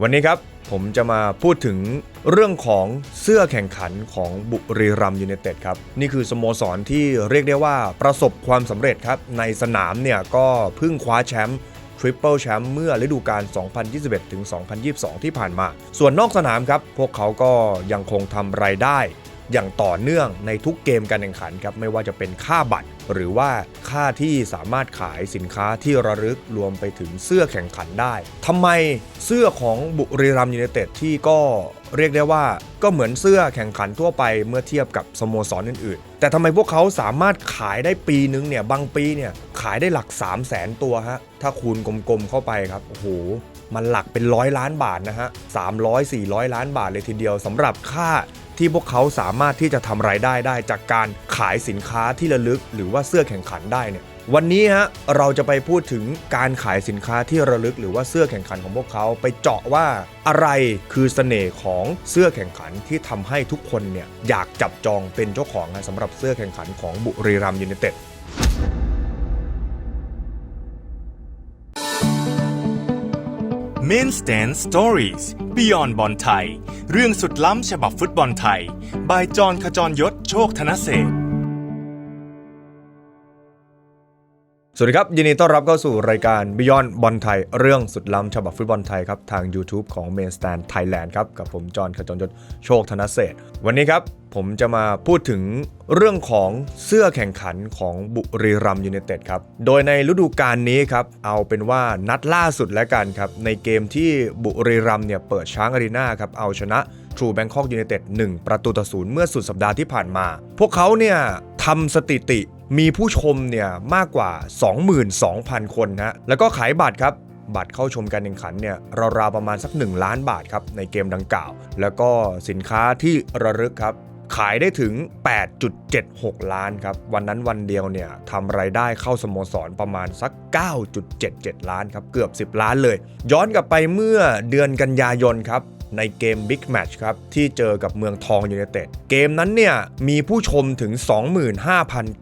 วันนี้ครับผมจะมาพูดถึงเรื่องของเสื้อแข่งขันของบุรีรัมยูเนเต็ดครับ นี่คือสโมสรที่เรียกได้ว่าประสบความสำเร็จครับ ในสนามเนี่ยก็เพิ่งคว้าแชมป์ทริปเปิลแชมป์เมื่อฤดูกาล 2021 ถึง 2022 ที่ผ่านมา ส่วนนอกสนามครับ พวกเขาก็ยังคงทำรายได้ อย่างต่อเนื่องในทุกเกมการแข่งขันครับไม่ว่าจะเป็นค่าบัตร หรือว่าค่าที่สามารถขายสินค้าที่ระลึกรวมไปถึงเสื้อแข่งขันได้ทำไมเสื้อของบุรีรัมยูไนเต็ดที่ก็เรียกได้ว่าก็เหมือนเสื้อแข่งขันทั่วไปเมื่อเทียบกับสโมสรอื่นๆ แต่ทำไมพวกเขาสามารถขายได้ปีนึงเนี่ยบางปีเนี่ยขายได้หลัก 3 0 0แสนตัวฮะถ้าคูณกลมๆเข้าไปครับโอ้โหมันหลักเป็นร้อยล้านบาทนะฮะ300 400 ล้านบาทเลยทีเดียวสำหรับค่า ที่พวกเขาสามารถที่จะทำรายได้ได้จากการขายสินค้าที่ระลึก หรือว่าเสื้อแข่งขันได้เนี่ยวันนี้ฮะเราจะไปพูดถึงการขายสินค้าที่ระลึก หรือว่าเสื้อแข่งขันของพวกเขาไปเจาะว่าอะไรคือเสน่ห์ของเสื้อแข่งขันที่ทำให้ทุกคนเนี่ยอยากจับจองเป็นเจ้าของนะสำหรับเสื้อแข่งขันของบุรีรัมย์ยูไนเต็ด Main Stand Stories Beyond บอลไทย เรื่องสุดล้ำฉบับฟุตบอลไทย บายจอนขจรยศโชคธนเศษ สวัสดีครับ ยินดีต้อนรับเข้าสู่รายการ Beyond บอลไทย เรื่องสุดล้ำฉบับฟุตบอลไทยครับ ทาง YouTube ของ Main Stand Thailand ครับ กับผม จอห์นขจรยศโชคธนเศรษฐ์วันนี้ครับผมจะมาพูดถึงเรื่องของเสื้อแข่งขันของบุรีรัมย์ยูไนเต็ดครับ โดยในฤดูกาลนี้ครับ เอาเป็นว่านัดล่าสุดแล้วกันครับ ในเกมที่บุรีรัมเนี่ยเปิดช้างอารีนาครับ เอาชนะ True Bangkok United 1ประตูต่อศูนย์เมื่อสุดสัปดาห์ที่ผ่านมา พวกเขาเนี่ยทำสถิติ มีผู้ชมเนี่ยมากกว่า 22,000 คนนะแล้วก็ขายบัตรครับบัตรเข้าชมการแข่งขันเนี่ยราวๆประมาณสัก 1 ล้านบาทครับในเกมดังกล่าว แล้วก็สินค้าที่ระลึกครับ ขายได้ถึง 8.76 ล้านครับ วันนั้นวันเดียวเนี่ยทำไรายได้เข้าสโมสรประมาณสัก 9.77 ล้านครับ เกือบ 10 ล้านเลย ย้อนกลับไปเมื่อเดือนกันยายนครับ ในเกม Big Match ครับ ที่เจอกับเมืองทองยูไนเต็ดเกมนั้นเนี่ย มีผู้ชมถึง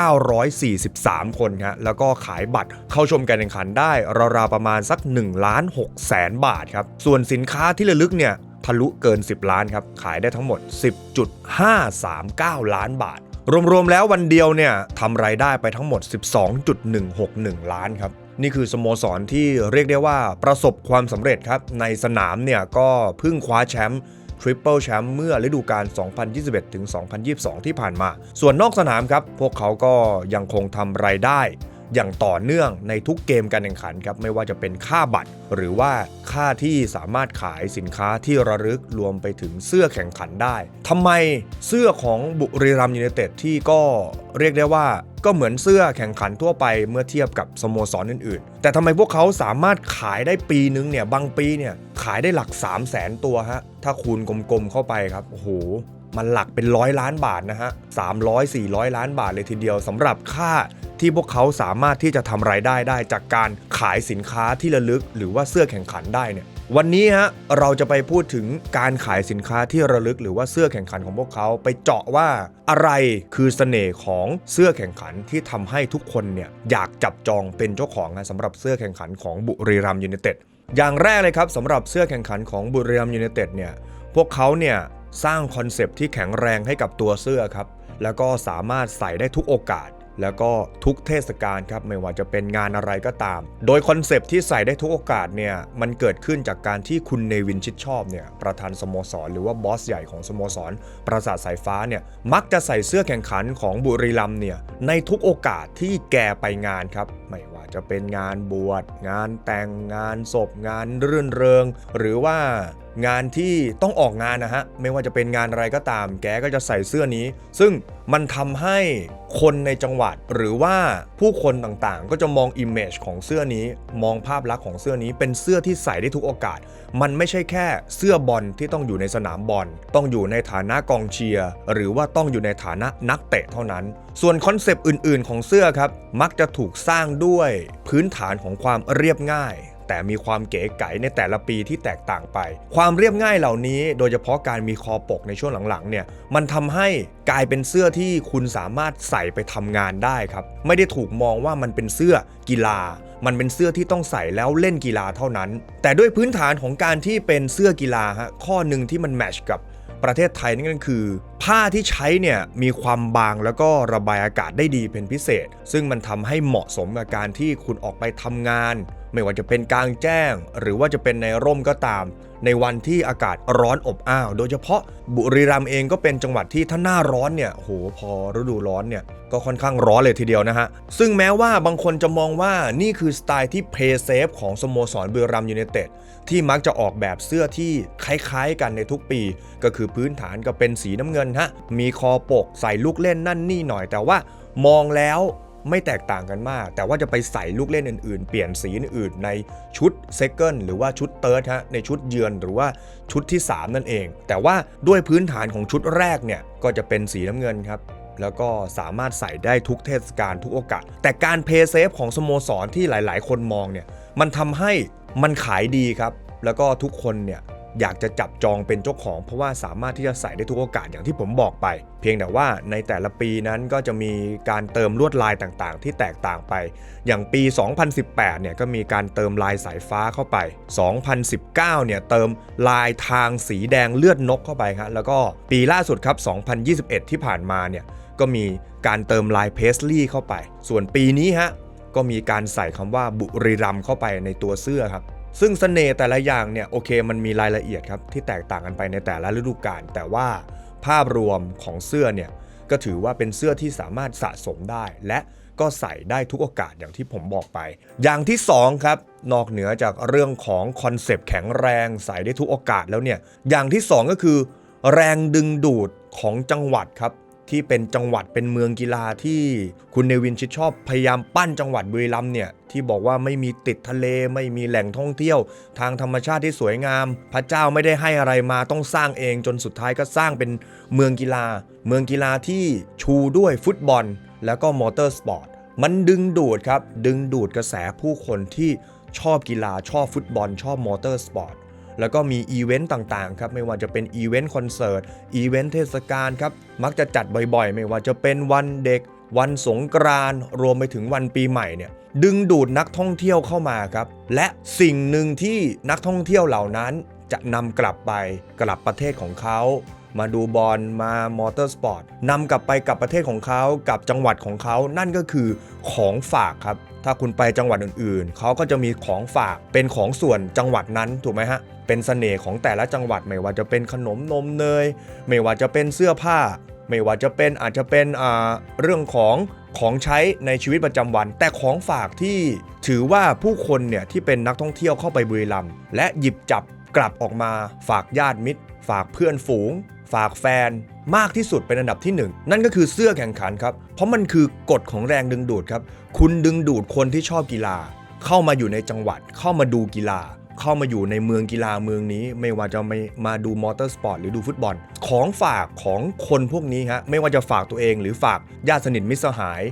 25,943 คนครับแล้วก็ขายบัตรเข้าชมการแข่งขันได้ราวๆประมาณสัก1ล้าน6แสนบาทครับ ส่วนสินค้าที่ระลึกเนี่ยทะลุเกิน 10 ล้านครับ ขายได้ทั้งหมด 10.539 ล้านบาท รวมๆแล้ววันเดียวเนี่ยทำรายได้ไปทั้งหมด 12.161 ล้านครับ นี่คือสโมสรที่เรียกได้ว่าประสบความสำเร็จครับ ในสนามเนี่ยก็เพิ่งคว้าแชมป์ทริปเปิลแชมป์เมื่อฤดูกาล 2021-2022 ที่ผ่านมา ส่วนนอกสนามครับ พวกเขาก็ยังคงทำรายได้ อย่างต่อเนื่องในทุกเกมการแข่งขันครับไม่ว่าจะเป็นค่าบัตร หรือว่าค่าที่สามารถขายสินค้าที่ระลึกรวมไปถึงเสื้อแข่งขันได้ทำไมเสื้อของบุรีรัมย์ยูไนเต็ดที่ก็เรียกได้ว่าก็เหมือนเสื้อแข่งขันทั่วไปเมื่อเทียบกับสโมสรอื่นๆ แต่ทำไมพวกเขาสามารถขายได้ปีนึงเนี่ยบางปีเนี่ยขายได้หลัก 3 0 0แสนตัวฮะถ้าคูณกลมๆเข้าไปครับโอ้โหมันหลักเป็นร้อยล้านบาทนะฮะ300 400 ล้านบาทเลยทีเดียวสำหรับค่า ที่พวกเขาสามารถที่จะทำรายได้ได้จากการขายสินค้าที่ระลึก หรือว่าเสื้อแข่งขันได้เนี่ยวันนี้ฮะเราจะไปพูดถึงการขายสินค้าที่ระลึก หรือว่าเสื้อแข่งขันของพวกเขาไปเจาะว่าอะไรคือเสน่ห์ของเสื้อแข่งขันที่ทำให้ทุกคนเนี่ยอยากจับจองเป็นเจ้าของนะสำหรับเสื้อแข่งขันของบุรีรัมย์ยูไนเต็ดอย่างแรกเลยครับสำหรับเสื้อแข่งขันของบุรีรัมย์ยูไนเต็ดเนี่ยพวกเขาเนี่ยสร้างคอนเซปต์ที่แข็งแรงให้กับตัวเสื้อครับแล้วก็สามารถใส่ได้ทุกโอกาส แล้วก็ทุกเทศกาลครับไม่ว่าจะเป็นงานอะไรก็ตาม โดยคอนเซปที่ใส่ได้ทุกโอกาสเนี่ยมันเกิดขึ้นจากการที่คุณเนวินชิดชอบเนี่ยประธานสโมสร หรือว่าบอสใหญ่ของสโมสร ปราสาทสายฟ้าเนี่ยมักจะใส่เสื้อแข่งขันของบุรีรัมเนี่ยในทุกโอกาสที่แกไปงานครับไม่ว่าจะเป็นงานบวช งานแต่งงานศพ งานรื่นเริง หรือว่า งานที่ต้องออกงานนะฮะ ไม่ว่าจะเป็นงานอะไรก็ตาม แกก็จะใส่เสื้อนี้ ซึ่งมันทำให้คนในจังหวัดหรือว่าผู้คนต่างๆ ก็จะมองอิมเมจของเสื้อนี้ มองภาพลักษณ์ของเสื้อนี้ เป็นเสื้อที่ใส่ได้ทุกโอกาส มันไม่ใช่แค่เสื้อบอลที่ต้องอยู่ในสนามบอล ต้องอยู่ในฐานะกองเชียร์ หรือว่าต้องอยู่ในฐานะนักเตะเท่านั้น ส่วนคอนเซปต์อื่น ๆ ของเสื้อครับ มักจะถูกสร้างด้วยพื้นฐานของความเรียบง่าย แต่มีความเก๋ไก๋ในแต่ละปีที่แตกต่างไป ความเรียบง่ายเหล่านี้ โดยเฉพาะการมีคอปกในช่วงหลังๆเนี่ยมันทำให้กลายเป็นเสื้อที่คุณสามารถใส่ไปทำงานได้ครับ ไม่ได้ถูกมองว่ามันเป็นเสื้อกีฬา มันเป็นเสื้อที่ต้องใส่แล้วเล่นกีฬาเท่านั้น แต่ด้วยพื้นฐานของการที่เป็นเสื้อกีฬาฮะข้อหนึ่งที่มันแมชกับ ประเทศไทยนั่นก็คือ ผ้าที่ใช้เนี่ยมีความบางแล้วก็ระบายอากาศได้ดีเป็นพิเศษ ซึ่งมันทำให้เหมาะสมกับการที่คุณออกไปทำงาน ไม่ว่าจะเป็นกลางแจ้ง หรือว่าจะเป็นในร่มก็ตาม ในวันที่อากาศร้อนอบอ้าว โดยเฉพาะบุรีรัมย์เองก็เป็นจังหวัดที่ถ้าหน้าร้อนเนี่ยโหพอฤดูร้อนเนี่ย ก็ค่อนข้างร้อนเลยทีเดียวนะฮะ ซึ่งแม้ว่าบางคนจะมองว่านี่คือสไตล์ที่เพย์เซฟของสโมสรบุรีรัมย์ยูไนเต็ดที่มักจะออกแบบเสื้อที่คล้ายๆกันในทุกปี ก็คือพื้นฐานก็เป็นสีน้ำเงินฮะมีคอปกใส่ลูกเล่นนั่นนี่หน่อย แต่ว่ามองแล้วไม่แตกต่างกันมาก แต่ว่าจะไปใส่ลูกเล่นอื่นๆ เปลี่ยนสีอื่นๆในชุด Second หรือว่าชุด Third ฮะในชุดเยือนหรือว่าชุดที่ 3 นั่นเอง แต่ว่าด้วยพื้นฐานของชุดแรกเนี่ยก็จะเป็นสีน้ำเงินครับ แล้วก็สามารถใส่ได้ทุกเทศกาลทุกโอกาส แต่การเพย์เซฟของสโมสรที่หลาย ๆ คนมองเนี่ยมันทำให้มันขายดีครับ แล้วก็ทุกคนเนี่ยอยากจะจับจองเป็นเจ้าของ เพราะว่าสามารถที่จะใส่ได้ทุกโอกาสอย่างที่ผมบอกไป เพียงแต่ว่าในแต่ละปีนั้นก็จะมีการเติมลวดลายต่างๆ ที่แตกต่างไป อย่างปี 2018 เนี่ยก็มีการเติมลายสายฟ้าเข้าไป 2019 เนี่ยเติมลายทางสีแดงเลือดนกเข้าไปครับแล้วก็ปีล่าสุดครับ 2021 ที่ผ่านมาเนี่ย ก็มีการเติมลายเพสลี่เข้าไป ส่วนปีนี้ฮะก็มีการใส่คำว่าบุรีรัมเข้าไปในตัวเสื้อครับซึ่งเสน่ห์แต่ละอย่างเนี่ยโอเคมันมีรายละเอียดครับที่แตกต่างกันไปในแต่ละฤดูกาลแต่ว่าภาพรวมของเสื้อเนี่ยก็ถือว่าเป็นเสื้อที่สามารถสะสมได้ และก็ใส่ได้ทุกโอกาสอย่างที่ผมบอกไป อย่างที่สองครับนอกเหนือจากเรื่องของคอนเซปต์แข็งแรงใส่ได้ทุกโอกาสแล้วเนี่ยอย่างที่สองก็คือ แรงดึงดูดของจังหวัดครับ ที่เป็นจังหวัดเป็นเมืองกีฬาที่คุณเนวินชิดชอบพยายามปั้นจังหวัดบุรีรัมย์เนี่ยที่บอกว่าไม่มีติดทะเลไม่มีแหล่งท่องเที่ยว ทางธรรมชาติที่สวยงาม พระเจ้าไม่ได้ให้อะไรมาต้องสร้างเองจนสุดท้ายก็สร้างเป็นเมืองกีฬา เมืองกีฬาที่ชูด้วยฟุตบอล แล้วก็มอเตอร์สปอร์ตมันดึงดูดครับดึงดูดกระแสผู้คนที่ชอบกีฬาชอบฟุตบอลชอบมอเตอร์สปอร์ต แล้วก็มีอีเวนต์ต่างๆครับไม่ว่าจะเป็นอีเวนต์คอนเสิร์ตอีเวนต์เทศกาลครับมักจะจัดบ่อยๆ ไม่ว่าจะเป็นวันเด็ก วันสงกรานต์รวมไปถึงวันปีใหม่เนี่ยดึงดูดนักท่องเที่ยวเข้ามาครับและสิ่งหนึ่งที่นักท่องเที่ยวเหล่านั้น จะนำกลับไปกลับประเทศของเขามาดูบอลมามอเตอร์สปอร์ตนำกลับไปกับประเทศของเขากับจังหวัดของเขา นั่นก็คือของฝากครับ ถ้าคุณไปจังหวัดอื่นๆ เขาก็จะมีของฝากเป็นของส่วนจังหวัดนั้นถูกไหมฮะ เป็นเสน่ห์ของแต่ละจังหวัด ไม่ว่าจะเป็นขนมนมเนย ไม่ว่าจะเป็นเสื้อผ้า ไม่ว่าจะเป็นอาจจะเป็นอ่าเรื่องของของใช้ในชีวิตประจำวัน แต่ของฝากที่ถือว่าผู้คนเนี่ยที่เป็นนักท่องเที่ยวเข้าไปบุรีรัมย์และหยิบจับกลับออกมาฝากญาติมิตร ฝากเพื่อนฝูง ฝากแฟนมากที่สุดเป็นอันดับที่หนึ่งนั่นก็คือเสื้อแข่งขันครับ เพราะมันคือกฎของแรงดึงดูดครับ คุณดึงดูดคนที่ชอบกีฬา เข้ามาอยู่ในจังหวัดเข้ามาดูกีฬา เข้ามาอยู่ในเมืองกีฬาเมืองนี้ ไม่ว่าจะมามาดูมอเตอร์สปอร์ตหรือดูฟุตบอล ของฝากของคนพวกนี้ฮะไม่ว่าจะฝากตัวเองหรือฝากญาติสนิทมิตรสหาย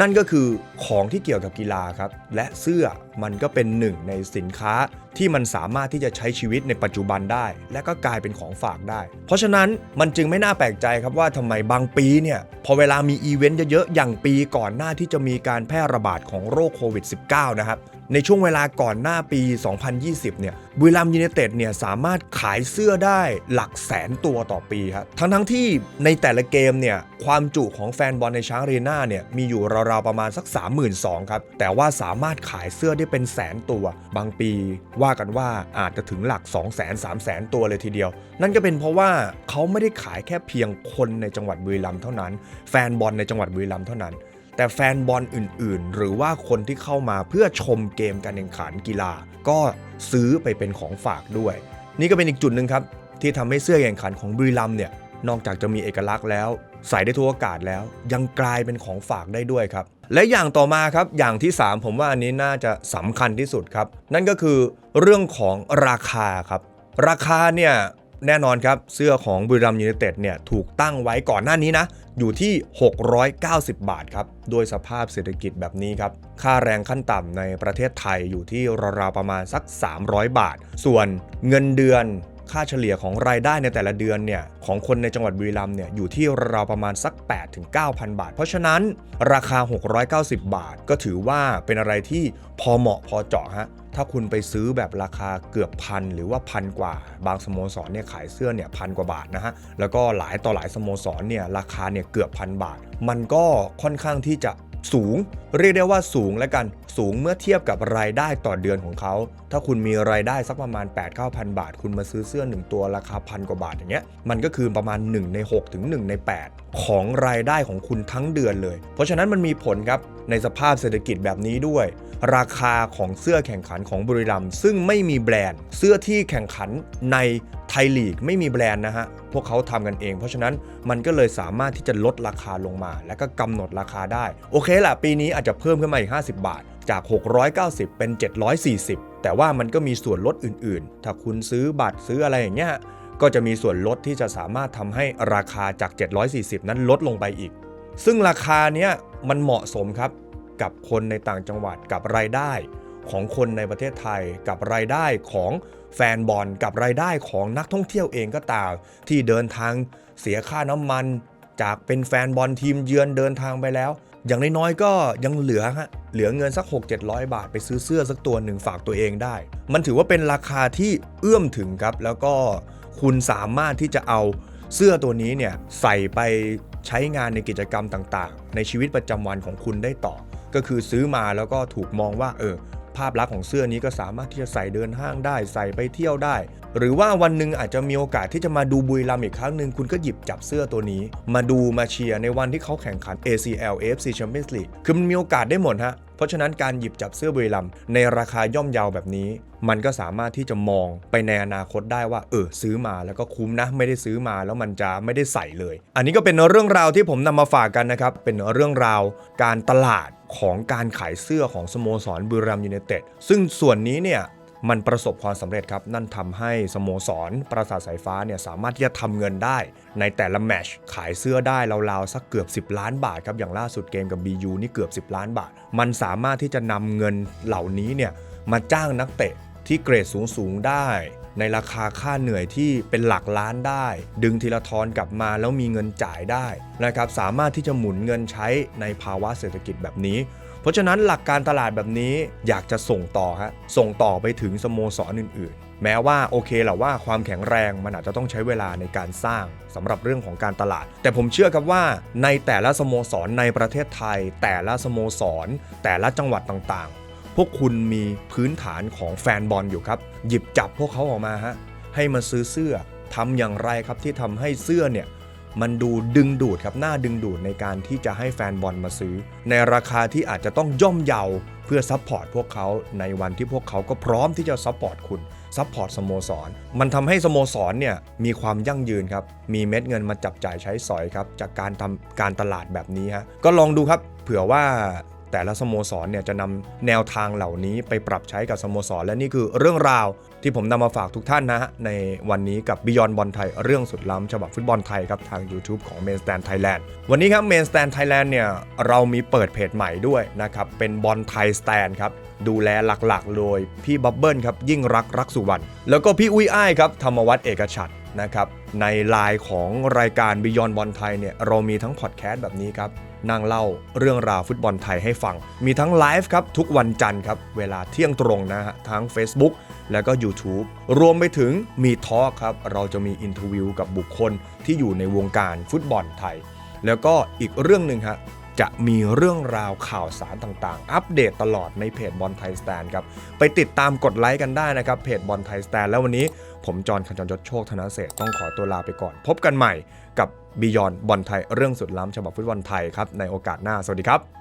นั่นก็คือของที่เกี่ยวกับกีฬาครับ และเสื้อมันก็เป็นหนึ่งในสินค้าที่มันสามารถที่จะใช้ชีวิตในปัจจุบันได้ และก็กลายเป็นของฝากได้ เพราะฉะนั้นมันจึงไม่น่าแปลกใจครับว่าทำไมบางปีเนี่ยพอเวลามีอีเวนต์เยอะๆ อย่างปีก่อนหน้าที่จะมีการแพร่ระบาดของโรคโควิด -19 นะครับในช่วงเวลาก่อนหน้าปี 2020 เนี่ยบุรีรัมย์ยูไนเต็ดเนี่ยสามารถขายเสื้อได้หลักแสนตัวต่อปีครับทั้งทั้งที่ในแต่ละเกมเนี่ยความจุของแฟนบอลในช้างอารีนาเนี่ยมีอยู่ราวๆประมาณสัก32,000ครับ แต่ว่าสามารถขายเสื้อได้เป็นแสนตัว บางปีว่ากันว่าอาจจะถึงหลัก 2 0 0 0 0 0 3 0 0 0 0 ตัวเลยทีเดียว นั่นก็เป็นเพราะว่าเขาไม่ได้ขายแค่เพียงคนในจังหวัดบุรีรัมย์เท่านั้น แฟนบอลในจังหวัดบุรีรัมย์เท่านั้นแต่แฟนบอลอื่นๆ หรือว่าคนที่เข้ามาเพื่อชมเกมการแข่งขันกีฬา ก็ซื้อไปเป็นของฝากด้วย นี่ก็เป็นอีกจุดหนึ่งครับ ที่ทำให้เสื้อแข่งขันของบุรีรัมย์เนี่ยนอกจากจะมีเอกลักษณ์แล้ว ใส่ได้ทุกโอกาสแล้ว ยังกลายเป็นของฝากได้ด้วยครับ และอย่างต่อมาครับอย่างที่ 3 ผมว่าอันนี้น่าจะสำคัญที่สุดครับ นั่นก็คือเรื่องของราคาครับ ราคาเนี่ยแน่นอนครับเสื้อของบุรีรัมย์ยูไนเต็ดเนี่ยถูกตั้งไว้ก่อนหน้านี้นะ อยู่ที่ 690 บาทครับโดยสภาพเศรษฐกิจแบบนี้ครับ ค่าแรงขั้นต่ำในประเทศไทยอยู่ที่ราวๆประมาณสัก 300 บาท ส่วนเงินเดือน ค่าเฉลี่ยของรายได้ในแต่ละเดือนเนี่ยของคนในจังหวัดบุรีรัมย์เนี่ยอยู่ที่ราวประมาณสัก8ถึง9,000 บาท เพราะฉะนั้นราคา 690 บาทก็ถือว่าเป็นอะไรที่พอเหมาะพอเจาะฮะถ้าคุณไปซื้อแบบราคาเกือบพันหรือว่าพันกว่า บางสโมสรเนี่ยขายเสื้อเนี่ยพันกว่าบาทนะฮะแล้วก็หลายต่อหลายสโมสรเนี่ยราคาเนี่ยเกือบพันบาท มันก็ค่อนข้างที่จะ สูง เรียกได้ว่าสูงแล้วกันสูงเมื่อเทียบกับรายได้ต่อเดือนของเขา ถ้าคุณมีรายได้สักประมาณ 8 9 0 0 0 บาท คุณมาซื้อเสื้อ 1 ตัวราคาพันกว่าบาทอย่างเงี้ยมันก็คือประมาณ 1 ใน 6 ถึง 1 ใน 8 ของรายได้ของคุณทั้งเดือนเลย เพราะฉะนั้นมันมีผลครับในสภาพเศรษฐกิจแบบนี้ด้วย ราคาของเสื้อแข่งขันของบุรีรัมย์ซึ่งไม่มีแบรนด์ เสื้อที่แข่งขันในไทยลีกไม่มีแบรนด์นะฮะ พวกเขาทำกันเอง เพราะฉะนั้นมันก็เลยสามารถที่จะลดราคาลงมา และก็กำหนดราคาได้ โอเคแหละปีนี้อาจจะเพิ่มขึ้นมาอีก 50 บาท จาก 690 เป็น 740 แต่ว่ามันก็มีส่วนลดอื่นๆ ถ้าคุณซื้อบัตรซื้ออะไรอย่างเงี้ย ก็จะมีส่วนลดที่จะสามารถทำให้ราคาจาก 740 นั้นลดลงไปอีก ซึ่งราคาเนี้ยมันเหมาะสมครับกับคนในต่างจังหวัดกับรายได้ของคนในประเทศไทย กับรายได้ของแฟนบอลกับรายได้ของนักท่องเที่ยวเองก็ตาม ที่เดินทางเสียค่าน้ำมัน จากเป็นแฟนบอลทีมเยือนเดินทางไปแล้ว อย่างน้อยๆก็ยังเหลือฮะเหลือเงินสัก 6 700 บาทไปซื้อเสื้อสักตัวหนึ่งฝากตัวเองได้ มันถือว่าเป็นราคาที่เอื้อมถึงครับแล้วก็ คุณสามารถที่จะเอาเสื้อตัวนี้เนี่ยใส่ไปใช้งานในกิจกรรมต่างๆ ในชีวิตประจำวันของคุณได้ต่อ ก็คือซื้อมาแล้วก็ถูกมองว่าเออ ภาพลักษณ์ของเสื้อนี้ก็สามารถที่จะใส่เดินห้างได้ใส่ไปเที่ยวได้ หรือว่าวันหนึ่งอาจจะมีโอกาสที่จะมาดูบุรีรัมย์อีกครั้งหนึ่งคุณก็หยิบจับเสื้อตัวนี้ มาดูมาเชียร์ในวันที่เขาแข่งขัน ACL AFC Champions League คือมันมีโอกาสได้หมดฮะเพราะฉะนั้นการหยิบจับเสื้อบุรีรัมย์ในราคาย่อมเยาวแบบนี้ มันก็สามารถที่จะมองไปในอนาคตได้ว่า เออซื้อมาแล้วก็คุ้มนะ ไม่ได้ซื้อมาแล้วมันจะไม่ได้ใส่เลย อันนี้ก็เป็นเรื่องราวที่ผมนำมาฝากกันนะครับเป็นเรื่องราวการตลาด ของการขายเสื้อของสโมสรบุรีรัมย์ยูไนเต็ดซึ่งส่วนนี้เนี่ยมันประสบความสำเร็จครับ นั่นทำให้สโมสร ปราสาทสายฟ้าเนี่ยสามารถที่จะทำเงินได้ ในแต่ละแมชขายเสื้อได้ราวๆ สักเกือบ 10 ล้านบาทครับ อย่างล่าสุดเกมกับ BU นี่เกือบ 10 ล้านบาท มันสามารถที่จะนำเงินเหล่านี้เนี่ยมาจ้างนักเตะที่เกรดสูงๆได้ ในราคาค่าเหนื่อยที่เป็นหลักล้านได้ ดึงทีละทอนกลับมาแล้วมีเงินจ่ายได้นะครับสามารถที่จะหมุนเงินใช้ในภาวะเศรษฐกิจแบบนี้ เพราะฉะนั้นหลักการตลาดแบบนี้อยากจะส่งต่อฮะส่งต่อไปถึงสโมสรอื่นๆ แม้ว่าโอเคแหละว่าความแข็งแรงมันอาจจะต้องใช้เวลาในการสร้างสำหรับเรื่องของการตลาด แต่ผมเชื่อครับว่าในแต่ละสโมสรในประเทศไทย แต่ละสโมสร แต่ละจังหวัดต่างๆ พวกคุณมีพื้นฐานของแฟนบอลอยู่ครับ หยิบจับพวกเขาออกมาฮะให้มาซื้อเสื้อทำอย่างไรครับที่ทำให้เสื้อเนี่ยมันดูดึงดูดครับหน้าดึงดูดในการที่จะให้แฟนบอลมาซื้อ ในราคาที่อาจจะต้องย่อมเยาเพื่อซัพพอร์ตพวกเขาในวันที่พวกเขาก็พร้อมที่จะซัพพอร์ตคุณซัพพอร์ตสโมสร มันทำให้สโมสรเนี่ยมีความยั่งยืนครับ มีเม็ดเงินมาจับจ่ายใช้สอยครับ จากการทำการตลาดแบบนี้ฮะก็ลองดูครับ เผื่อว่า แต่ละสโมสรเนี่ยจะนำแนวทางเหล่านี้ไปปรับใช้กับสโมสร และนี่คือเรื่องราวที่ผมนำมาฝากทุกท่านนะฮะในวันนี้กับ Beyond บอลไทยเรื่องสุดล้ำฉบับฟุตบอลไทยครับทาง YouTube ของ Main Stand Thailand วันนี้ครับ Main Stand Thailand เนี่ยเรามีเปิดเพจใหม่ด้วยนะครับเป็นบอลไทยสแตนครับดูแลหลักๆ โดยพี่บับเบิลครับยิ่งรักรักสุวรรณแล้วก็พี่อุ้ยอ้ายครับธรรมวัฒน์เอกชัดนะครับในไลน์ของรายการ Beyond บอลไทยเนี่ยเรามีทั้งพอดแคสต์แบบนี้ครับ นั่งเล่าเรื่องราวฟุตบอลไทยให้ฟัง มีทั้งไลฟ์ครับทุกวันจันทร์ครับเวลาเที่ยงตรงนะฮะทั้ง Facebook แล้วก็ YouTube รวมไปถึงมีทอล์กครับเราจะมีอินทวิวกับบุคคลที่อยู่ในวงการฟุตบอลไทย แล้วก็อีกเรื่องหนึ่งฮะ จะมีเรื่องราวข่าวสารต่างๆ อัปเดตตลอดในเพจบอลไทยสแตนครับ ไปติดตามกดไลค์กันได้นะครับ เพจบอลไทยสแตน แล้ววันนี้ผมจอห์นขจรยศโชคธนเศรษฐต้องขอตัวลาไปก่อน พบกันใหม่กับบียอนบอลไทยเรื่องสุดล้ำฉบับฟุตบอลไทยครับ ในโอกาสหน้า สวัสดีครับ